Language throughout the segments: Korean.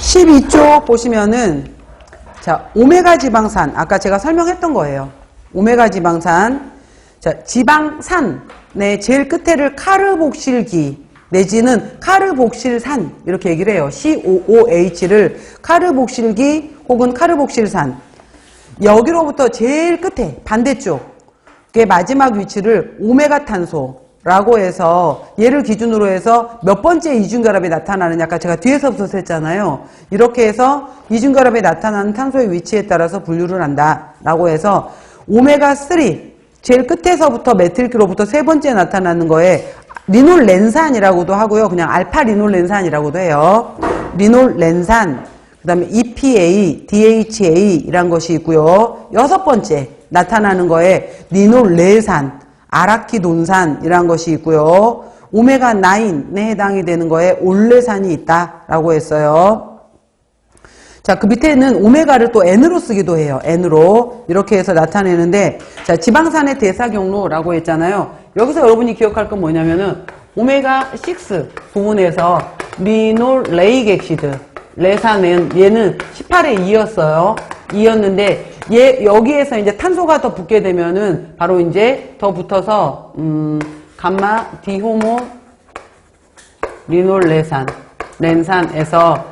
12쪽 보시면은 자 오메가 지방산 아까 제가 설명했던 거예요. 오메가 지방산 자 지방산의 제일 끝에를 카르복실기 내지는 카르복실산 이렇게 얘기를 해요. COOH를 카르복실기 혹은 카르복실산 여기로부터 제일 끝에 반대쪽의 마지막 위치를 오메가 탄소 라고 해서 얘를 기준으로 해서 몇 번째 이중결합이 나타나느냐 아까 제가 뒤에서부터 했잖아요. 이렇게 해서 이중결합이 나타나는 탄소의 위치에 따라서 분류를 한다 라고 해서 오메가 3 제일 끝에서부터 메틸기로부터 세 번째 나타나는 거에 리놀렌산이라고도 하고요. 그냥 알파 리놀렌산이라고도 해요. 리놀렌산 그 다음에 EPA, DHA이란 것이 있고요. 여섯 번째 나타나는 거에 리놀레산, 아라키돈산이란 것이 있고요. 오메가9에 해당이 되는 거에 올레산이 있다라고 했어요. 자, 그 밑에는 오메가를 또 N으로 쓰기도 해요. N으로. 이렇게 해서 나타내는데, 자, 지방산의 대사 경로라고 했잖아요. 여기서 여러분이 기억할 건 뭐냐면은, 오메가6 부분에서 리놀레이객시드, 레산은 얘는 18에 2였어요. 2였는데 얘 여기에서 이제 탄소가 더 붙게 되면은 바로 이제 더 붙어서 음 감마 디호모 리놀레산 렌산에서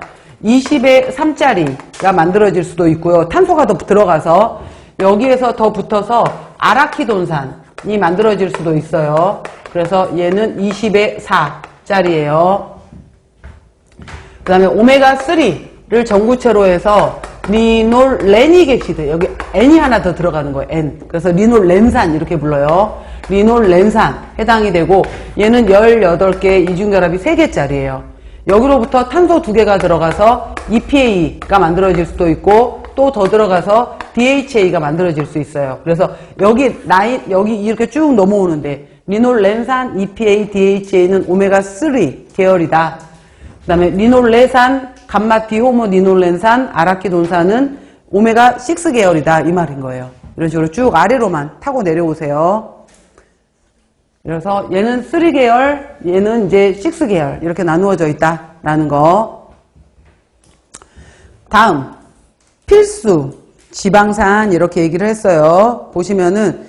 20의 3짜리가 만들어질 수도 있고요. 탄소가 더 들어가서 여기에서 더 붙어서 아라키돈산이 만들어질 수도 있어요. 그래서 얘는 20의 4짜리예요. 그 다음에 오메가3를 전구체로 해서 리놀레니객시드 여기 N이 하나 더 들어가는 거예요. N. 그래서 리놀렌산 이렇게 불러요. 리놀렌산 해당이 되고 얘는 18개의 이중결합이 3개짜리예요. 여기로부터 탄소 2개가 들어가서 EPA가 만들어질 수도 있고 또 더 들어가서 DHA가 만들어질 수 있어요. 그래서 여기 라인 여기 이렇게 쭉 넘어오는데 리놀렌산, EPA, DHA는 오메가3 계열이다. 그 다음에 리놀레산, 감마티호모 니놀렌산, 아라키돈산은 오메가6 계열이다. 이 말인 거예요. 이런 식으로 쭉 아래로만 타고 내려오세요. 그래서 얘는 3 계열, 얘는 이제 6 계열 이렇게 나누어져 있다라는 거. 다음 필수 지방산 이렇게 얘기를 했어요. 보시면은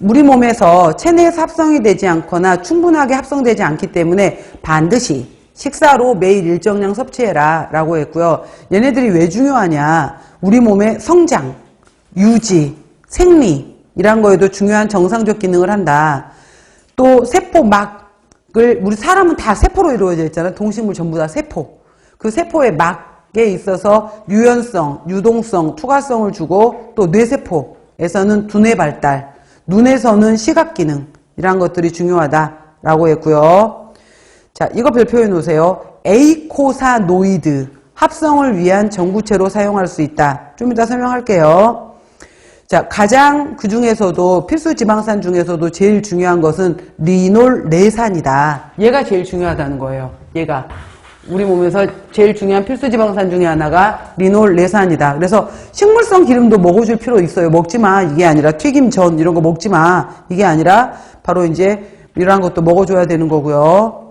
우리 몸에서 체내에서 합성이 되지 않거나 충분하게 합성되지 않기 때문에 반드시 식사로 매일 일정량 섭취해라 라고 했고요. 얘네들이 왜 중요하냐. 우리 몸의 성장, 유지, 생리 이란 거에도 중요한 정상적 기능을 한다. 또 세포막을 우리 사람은 다 세포로 이루어져 있잖아요. 동식물 전부 다 세포. 그 세포의 막에 있어서 유연성, 유동성, 투과성을 주고 또 뇌세포에서는 두뇌 발달, 눈에서는 시각 기능 이란 것들이 중요하다라고 했고요. 자, 이거 별표해 놓으세요. 에이코사노이드 합성을 위한 전구체로 사용할 수 있다. 좀 이따 설명할게요. 자, 가장 그 중에서도 필수 지방산 중에서도 제일 중요한 것은 리놀레산이다. 얘가 제일 중요하다는 거예요. 얘가 우리 몸에서 제일 중요한 필수 지방산 중에 하나가 리놀레산이다. 그래서 식물성 기름도 먹어줄 필요 있어요. 먹지 마. 이게 아니라 튀김 전 이런 거 먹지 마. 이게 아니라 바로 이제 이러한 것도 먹어줘야 되는 거고요.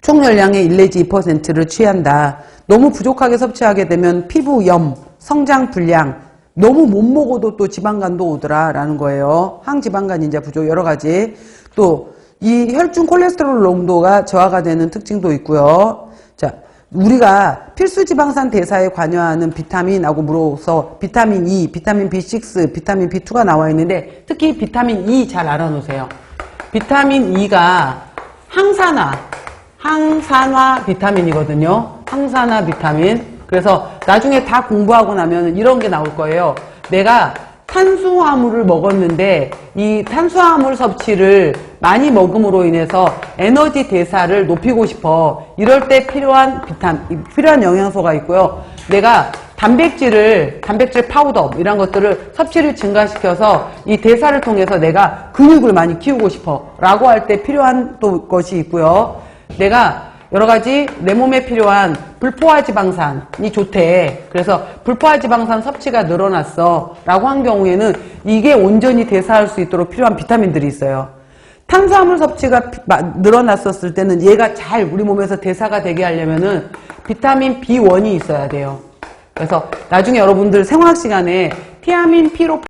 총 열량의 1 내지 2%를 취한다. 너무 부족하게 섭취하게 되면 피부염, 성장 불량, 너무 못 먹어도 또 지방간도 오더라라는 거예요. 항지방간 인자 부족 여러 가지. 또 이 혈중 콜레스테롤 농도가 저하가 되는 특징도 있고요. 자, 우리가 필수 지방산 대사에 관여하는 비타민하고 물어서 비타민 E, 비타민 B6, 비타민 B2가 나와 있는데 특히 비타민 E 잘 알아놓으세요. 비타민 E가 항산화, 항산화 비타민이거든요. 항산화 비타민. 그래서 나중에 다 공부하고 나면 이런 게 나올 거예요. 내가 탄수화물을 먹었는데 이 탄수화물 섭취를 많이 먹음으로 인해서 에너지 대사를 높이고 싶어. 이럴 때 필요한 비타민, 필요한 영양소가 있고요. 내가 단백질을, 단백질 파우더, 이런 것들을 섭취를 증가시켜서 이 대사를 통해서 내가 근육을 많이 키우고 싶어. 라고 할 때 필요한 또 것이 있고요. 내가 여러 가지 내 몸에 필요한 불포화 지방산이 좋대. 그래서 불포화 지방산 섭취가 늘어났어. 라고 한 경우에는 이게 온전히 대사할 수 있도록 필요한 비타민들이 있어요. 탄수화물 섭취가 늘어났었을 때는 얘가 잘 우리 몸에서 대사가 되게 하려면은 비타민 B1이 있어야 돼요. 그래서 나중에 여러분들 생화학 시간에 티아민 피로